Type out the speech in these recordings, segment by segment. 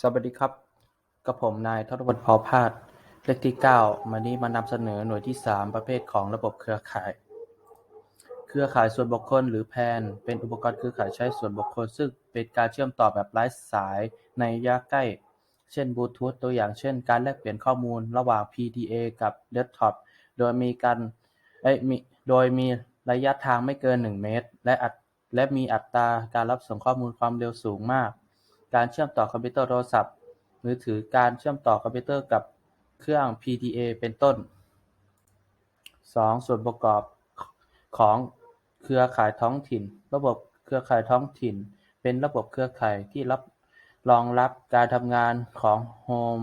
สวัสดีครับ กับผมนายทศพลเผ่าพาสเลขที่ 9 มานี้มานำเสนอหน่วยที่ 3 ประเภทของระบบเครือข่าย เครือข่ายส่วนบุคคลหรือ PAN เป็นอุปกรณ์เครือข่ายใช้ส่วนบุคคล ซึ่งเป็นการเชื่อมต่อแบบไร้สายในระยะใกล้ เช่นบลูทูธตัวอย่างเช่น การแลกเปลี่ยนข้อมูลระหว่าง PDA กับเดสก์ท็อปโดยมีการเอ้มีโดยมีระยะทางไม่เกิน 1 เมตร และอัตและมีอัตราการรับส่งข้อมูลความเร็วสูงมาก การเชื่อมต่อคอมพิวเตอร์โทรศัพท์มือถือการเชื่อมต่อคอมพิวเตอร์กับเครื่อง PDA เป็นต้น 2. ส่วนประกอบของเครือข่ายท้องถิ่น ระบบเครือข่ายท้องถิ่น เป็นระบบเครือข่ายที่รับรองรับการทำงานของโฮม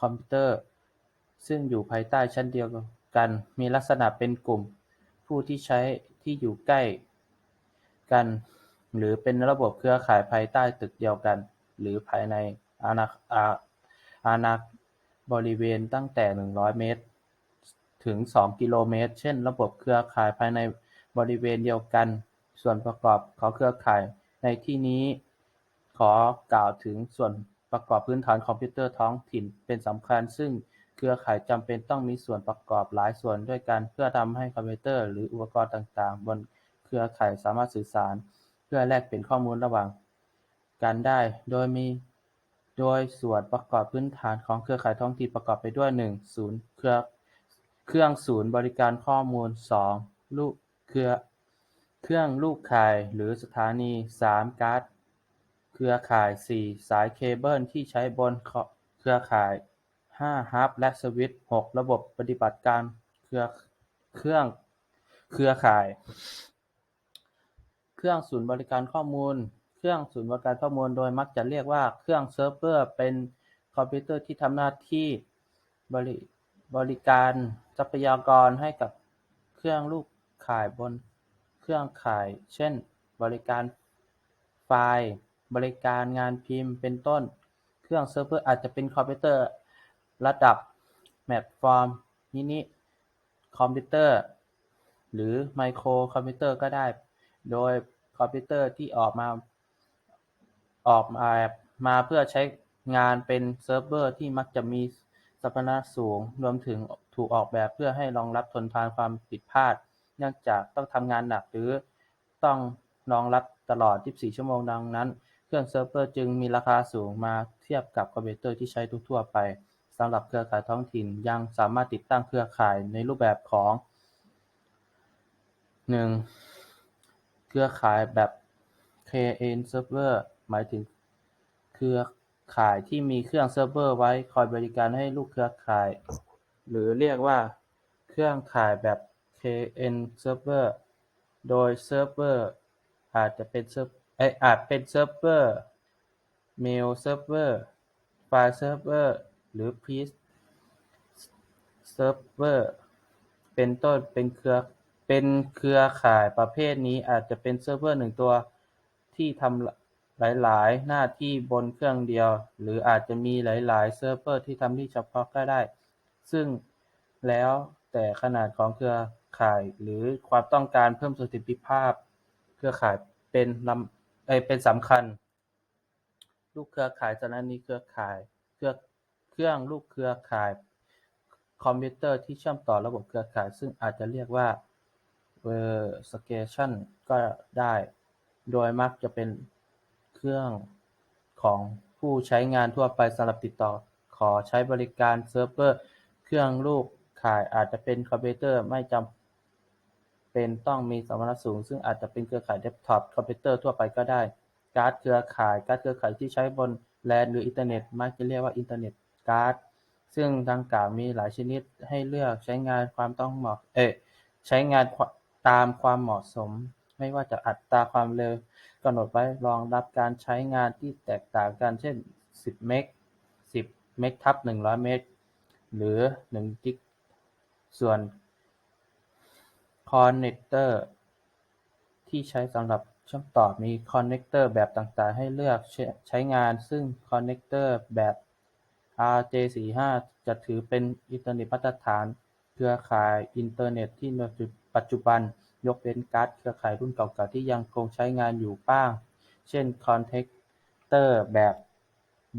คอมพิวเตอร์ ซึ่งอยู่ภายใต้ชั้นเดียวกัน มีลักษณะเป็นกลุ่ม ผู้ที่ใช้ที่อยู่ใกล้กัน หรือเป็นระบบเครือข่ายภายใต้ตึกเดียวกัน หรือภายในอาณาาาณาบริเวณตั้งแต่ 100 เมตร ถึง 2 กิโลเมตร เช่น ระบบเครือข่ายภายในบริเวณเดียวกัน ส่วนประกอบของเครือข่าย ในที่นี้ขอกล่าวถึงส่วนประกอบพื้นฐานคอมพิวเตอร์ท้องถิ่นเป็นสำคัญ ซึ่งเครือข่ายจำเป็นต้องมีส่วนประกอบหลายส่วนด้วยกัน เพื่อทำให้คอมพิวเตอร์หรืออุปกรณ์ต่างๆ บนเครือข่ายสามารถสื่อสาร เพื่อแลกเปลี่ยนข้อมูลระหว่างกันได้ โดยมี โดยส่วนประกอบพื้นฐานของเครือข่ายท้องถิ่นประกอบไปด้วย 1. ศูนย์เครือ เครื่องศูนย์บริการข้อมูล 2. ลูกเครือ เครื่องลูกข่ายหรือสถานี 3. การ์ดเครือข่าย 4. สายเคเบิลที่ใช้บนเครือข่าย 5. ฮับและสวิตช์ 6. ระบบปฏิบัติการเครือ เครื่อง เครือข่าย เครื่องศูนย์บริการข้อมูล เครื่องศูนย์บริการข้อมูล โดยมักจะเรียกว่าเครื่องเซิร์ฟเวอร์ เป็นคอมพิวเตอร์ที่ทำหน้าที่บริบริการทรัพยากรให้กับเครื่องลูกข่ายบนเครื่องข่าย เช่น บริการไฟล์ บริการงานพิมพ์ เป็นต้น เครื่องเซิร์ฟเวอร์อาจจะเป็นคอมพิวเตอร์ระดับแพลตฟอร์มมินิคอมพิวเตอร์ หรือไมโครคอมพิวเตอร์ก็ได้ โดยคอมพิวเตอร์ที่ออกมาออกมามาเพื่อใช้งานเป็นเซิร์ฟเวอร์ที่มักจะมีสมรรถนะสูง รวมถึงถูกออกแบบเพื่อให้รองรับทนทานความผิดพลาด เนื่องจากต้องทำงานหนักหรือต้องรองรับตลอด 24 ชั่วโมงดังนั้น เครื่องเซิร์ฟเวอร์จึงมีราคาสูงมาเทียบกับคอมพิวเตอร์ที่ใช้ทั่วไปสำหรับเครือข่ายท้องถิ่นยังสามารถติดตั้งเครือข่ายในรูปแบบของ 1. เครือข่ายแบบ Client Server หมายถึงเครือข่ายที่มีเครื่องเซิร์ฟเวอร์ไว้คอยบริการให้ลูกเครือข่าย หรือเรียกว่าเครื่องข่ายแบบ Client Server โดยเซิร์ฟเวอร์อาจจะเป็นเซิร์ฟเออาจเป็นเซิร์ฟเวอร์เมลเซิร์ฟเวอร์ไฟล์เซิร์ฟเวอร์หรือพีซเซิร์ฟเวอร์เป็นต้นเป็นเครือ เป็นเครือข่ายประเภทนี้อาจจะเป็นเซิร์ฟเวอร์หนึ่งตัวที่ทำหลาย ๆ หน้าที่บนเครื่องเดียว หรืออาจจะมีหลาย ๆ เซิร์ฟเวอร์ที่ทำที่เฉพาะก็ได้ ซึ่งแล้วแต่ขนาดของเครือข่ายหรือความต้องการเพิ่มประสิทธิภาพ เครือข่ายเป็นลำเอเป็นสำคัญ ลูกเครือข่ายสถานีเครือข่ายเครือเครื่องลูกเครือข่าย คอมพิวเตอร์ที่เชื่อมต่อระบบเครือข่าย ซึ่งอาจจะเรียกว่า Workstation ก็ได้ โดยมักจะเป็นเครื่องของผู้ใช้งานทั่วไปสำหรับติดต่อขอใช้บริการเซิร์ฟเวอร์ เครื่องลูกข่ายอาจจะเป็นคอมพิวเตอร์ไม่จำเป็นต้องมีสมรรถสูง ซึ่งอาจจะเป็นเครือข่ายเดสก์ท็อปคอมพิวเตอร์ทั่วไปก็ได้ การ์ดเครือข่ายการ์ดเครือข่ายที่ใช้บน LAN หรืออินเทอร์เน็ตมักจะเรียกว่าอินเทอร์เน็ตการ์ดซึ่งดังกล่าวมีหลายชนิดให้เลือกใช้งานความต้องเหมาะ เอ่อใช้งาน ตามความเหมาะสม ไม่ว่าจะอัตราความเร็วกำหนดไว้รองรับการใช้งานที่แตกต่างกัน เช่น 10 เมก 10 เมกทับ 100 เมก หรือ 1 กิก ส่วนคอนเนคเตอร์ที่ใช้สำหรับเชื่อมต่อมีคอนเนคเตอร์แบบต่างๆ ให้เลือกใช้งาน ซึ่งคอนเนคเตอร์แบบ RJ45 จะถือเป็นอินเทอร์เน็ตมาตรฐาน เครือข่ายอินเทอร์เน็ตที่ ปัจจุบัน ยกเว้นการ์ดเครือข่ายรุ่นเก่าๆ ที่ยังคงใช้งานอยู่บ้าง เช่นคอนเนคเตอร์แบบ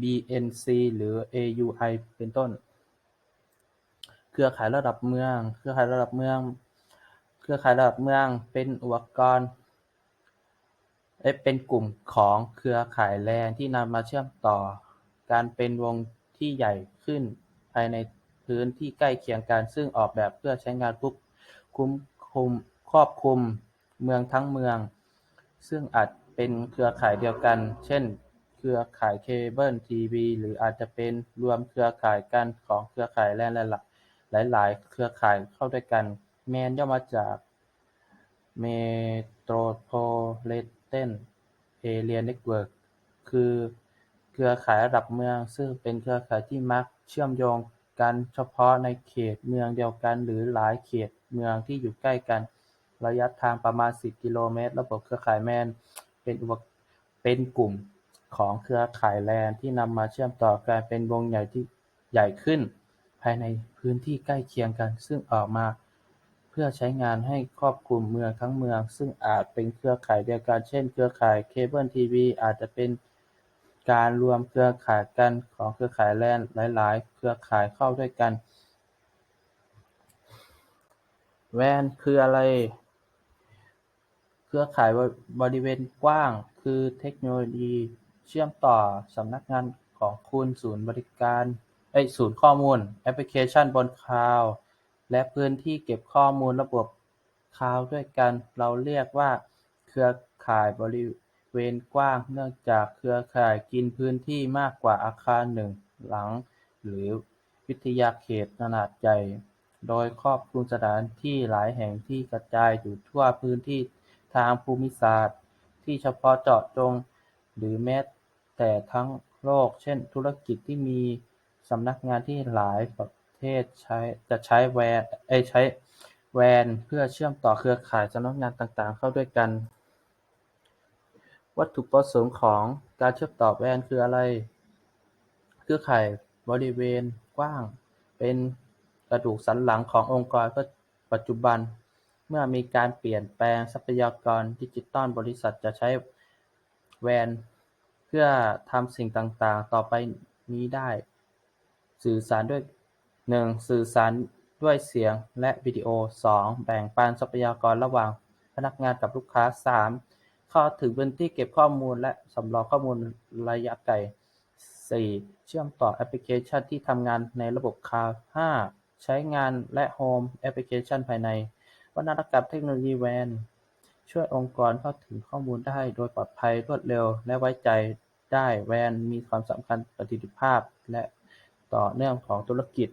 BNC หรือ AUI เป็นต้น เครือข่ายระดับเมือง เครือข่ายระดับเมือง เครือข่ายระดับเมืองเป็นอุปกรณ์เอ้ยเป็นกลุ่มของเครือข่ายแลนที่นำมาเชื่อมต่อ การเป็นวงที่ใหญ่ขึ้นภายในพื้นที่ใกล้เคียงกัน ซึ่งออกแบบเพื่อใช้งานควบคุ้ม คุมครอบคลุมเมืองทั้งเมือง ซึ่งอาจเป็นเครือข่ายเดียวกัน เช่น เครือข่ายเคเบิลทีวี หรืออาจจะเป็นรวมเครือข่ายกันของเครือข่ายแลนหลาย ๆ เครือข่ายเข้าด้วยกัน แมนย่อมาจาก Metropolitan Area Network คือเครือข่ายระดับเมือง ซึ่งเป็นเครือข่ายที่มักเชื่อมโยงกันเฉพาะในเขตเมืองเดียวกันหรือหลายเขต เมืองที่อยู่ใกล้กัน ระยะทางประมาณ10กิโลเมตร ระบบเครือข่ายแมนเป็นอุปเป็นกลุ่มของเครือข่ายแลนที่นำมาเชื่อมต่อกันเป็นวงใหญ่ที่ใหญ่ขึ้น ภายในพื้นที่ใกล้เคียงกัน ซึ่งออกมาเพื่อใช้งานให้ครอบคลุมเมืองทั้งเมือง ซึ่งอาจเป็นเครือข่ายเดียวกัน เช่น เครือข่ายเคเบิลทีวี อาจจะเป็นการรวมเครือข่ายกันของเครือข่ายแลนหลาย ๆ เครือข่ายเข้าด้วยกัน WAN คืออะไร เครือข่ายบริเวณกว้าง คือเทคโนโลยีเชื่อมต่อสำนักงานของคุณ ศูนย์บริการเอ้ยศูนย์ข้อมูล แอปพลิเคชันบนคลาวด์และพื้นที่เก็บข้อมูลระบบคลาวด์ด้วยกัน เราเรียกว่า เครือข่ายบริเวณกว้าง เนื่องจากเครือข่ายกินพื้นที่มากกว่าอาคารหนึ่งหลัง หรือวิทยาเขตขนาดใหญ่ โดยครอบคลุมสถานที่หลายแห่งที่กระจายอยู่ทั่วพื้นที่ทางภูมิศาสตร์ที่เฉพาะเจาะจง หรือแม้แต่ทั้งโลก เช่น ธุรกิจที่มีสำนักงานที่หลายประเทศใช้จะใช้แวร์เอ้ยใช้ WAN เพื่อเชื่อมต่อเครือข่ายสำนักงานต่างๆ เข้าด้วยกัน วัตถุประสงค์ของการเชื่อมต่อ WAN คืออะไร เครือข่ายบริเวณกว้างเป็น กระดูกสันหลังขององค์กรปัจจุบัน เมื่อมีการเปลี่ยนแปลงทรัพยากรดิจิทัล บริษัทจะใช้ WAN เพื่อทำสิ่งต่างๆ ต่อไปนี้ได้ สื่อสารด้วยหนึ่งสื่อสารด้วยเสียงและวิดีโอสองแบ่งปันทรัพยากรระหว่างพนักงานกับลูกค้าสามเข้าถึงพื้นที่เก็บข้อมูลและสำรองข้อมูลระยะไกลสี่เชื่อมต่อแอปพลิเคชันที่ทำงานในระบบคลาวด์ห้า ใช้งานและโฮมแอปพลิเคชันภายใน วัฒนกรรมเทคโนโลยี WAN ช่วยองค์กรเข้าถึงข้อมูลได้โดยปลอดภัย รวดเร็ว และไว้ใจได้ WAN มีความสำคัญประสิทธิภาพ และต่อเนื่องของธุรกิจ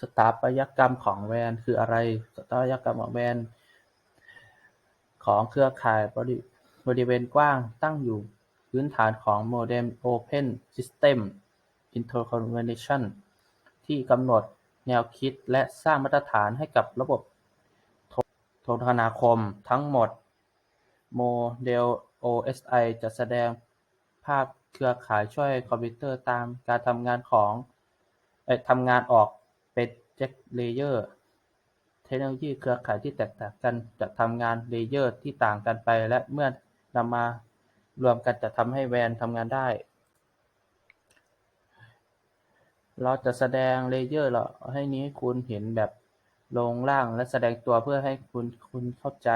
สถาปัตยกรรมของ WAN คืออะไร สถาปัตยกรรมของ WAN ของเครือข่ายบริเวณกว้างตั้งอยู่ พื้นฐานของโมเด็ม Open System Interconnection ที่กำหนดแนวคิดและสร้างมาตรฐานให้กับระบบโทรคมนาคมทั้งหมด โมเดล OSI จะแสดงภาพเครือข่ายช่วยคอมพิวเตอร์ตามการทำงานของทำงานออกเป็นแจ็คเลเยอร์เทคโนโลยีเครือข่ายที่แตกต่างกันจะทำงานเลเยอร์ที่ต่างกันไปและเมื่อนำมา รวมกันจะทำให้ WAN ทำงานได้ เราจะแสดงเลเยอร์เราให้นี้ให้คุณเห็นแบบลงล่างและแสดงตัวเพื่อให้คุณคุณเข้าใจ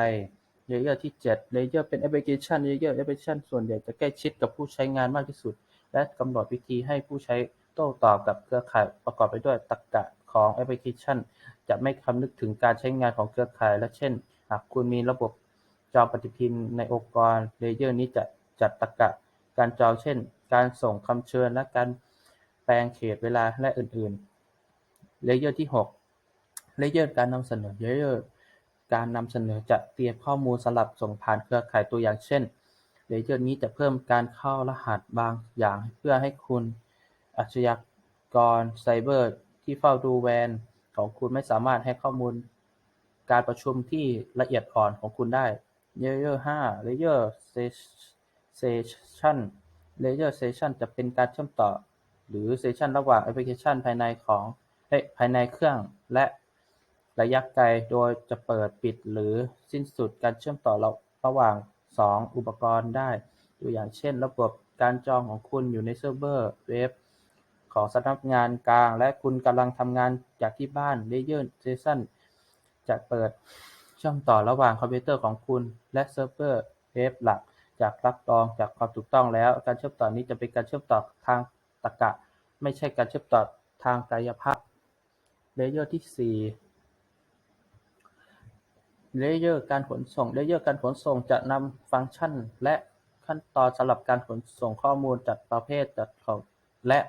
เลเยอร์ที่7เลเยอร์เป็นแอปพลิเคชันเลเยอร์แอปพลิเคชันส่วนใหญ่จะใกล้ชิดกับผู้ใช้งานมากที่สุด และกำหนดวิธีให้ผู้ใช้โต้ตอบกับเครือข่ายประกอบไปด้วยตรรกะของแอปพลิเคชัน จะไม่คำนึกถึงการใช้งานของเครือข่าย และเช่น หากคุณมีระบบจอปฏิทินในองค์กรเลเยอร์นี้จะ จัดตรรกะการจองเช่น การส่งคำเชิญและการแปลงเขตเวลาและอื่นๆ เลเยอร์ที่ 6 เลเยอร์การนำเสนอ เลเยอร์การนำเสนอจะเตรียมข้อมูลสำหรับส่งผ่านเครือข่ายตัวอย่างเช่น เลเยอร์นี้จะเพิ่มการเข้ารหัสบางอย่างเพื่อให้คุณอาชญากรไซเบอร์ที่เฝ้าดู WAN ของคุณไม่สามารถแฮ็กข้อมูลการประชุมที่ละเอียดอ่อนของคุณได้ เลเยอร์ห้าเลเยอร์ เซสชันเลเยอร์เซสชันจะเป็นการเชื่อมต่อ หรือเซสชันระหว่างแอปพลิเคชันภายในของภายในเครื่องและระยะไกล โดยจะเปิดปิดหรือสิ้นสุดการเชื่อมต่อระหว่างสองอุปกรณ์ได้ตัวอย่างเช่น ระบบการจองของคุณอยู่ในเซิร์ฟเวอร์เว็บของสำนักงานกลาง และคุณกำลังทำงานจากที่บ้าน Layer Station จะเปิดเชื่อมต่อระหว่างคอมพิวเตอร์ของคุณและเซิร์ฟเวอร์เว็บหลัก จากรับรองจากความถูกต้องแล้ว การเชื่อมต่อนี้จะเป็นการเชื่อมต่อทางตรรกะ ไม่ใช่การเชื่อมต่อทางกายภาพเลเยอร์ที่สี่เลเยอร์การขนส่งเลเยอร์การขนส่งจะนำฟังก์ชันและขั้นตอนสำหรับการขนส่งข้อมูลจัดประเภทจัดของและ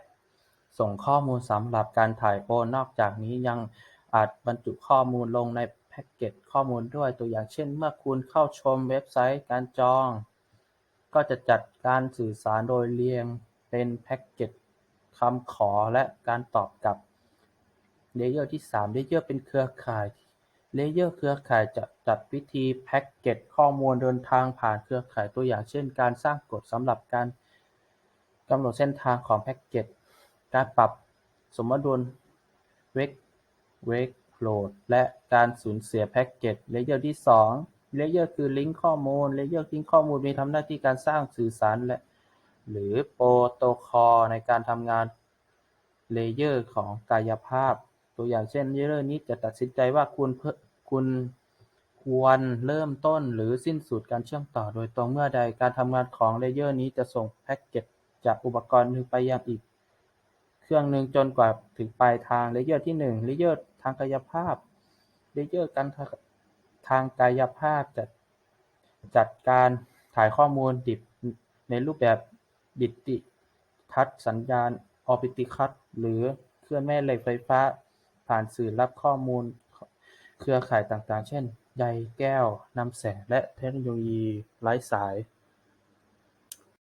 ส่งข้อมูลสำหรับการถ่ายโอนนอกจากนี้ยังอาจบรรจุข้อมูลลงในแพ็กเกจข้อมูลด้วยตัวอย่างเช่น เมื่อคุณเข้าชมเว็บไซต์การจอง ก็จะจัดการสื่อสารโดยเรียงเป็นแพ็กเกจคำขอและการตอบกลับ เลเยอร์ที่สามเลเยอร์เป็นเครือข่าย เลเยอร์เครือข่ายจะจัดวิธีแพ็กเกจข้อมูลเดินทางผ่านเครือข่ายตัวอย่างเช่น การสร้างกฎสำหรับการกำหนดเส้นทางของแพ็กเกจ การปรับสมดุลเวกเวกโหลดและการสูญเสียแพ็กเกจ เลเยอร์ที่สอง เลเยอร์คือลิงก์ข้อมูล เลเยอร์ลิงก์ข้อมูลมีทำหน้าที่การสร้างสื่อสารและหรือโปรโตคอลในการทำงานเลเยอร์ของกายภาพ ตัวอย่างเช่นเลเยอร์นี้จะตัดสินใจว่าคุณเพิ่คุณควรเริ่มต้นหรือสิ้นสุดการเชื่อมต่อโดยตรงเมื่อใดการทำงานของเลเยอร์นี้จะส่งแพ็กเกจจากอุปกรณ์หนึ่งไปยังอีก เครื่องหนึ่งจนกว่าถึงปลายทางเลเยอร์ที่หนึ่งเลเยอร์ทางกายภาพเลเยอร์การ ทางกายภาพจะจัดการถ่ายข้อมูลดิบในรูปแบบดิจิทัลสัญญาณออปติคัสหรือเคลื่อนแม่เหล็กไฟฟ้า ผ่านสื่อรับข้อมูลเครือข่ายต่างๆ เช่น ใยแก้ว นำแสง และเทคโนโลยีไร้สาย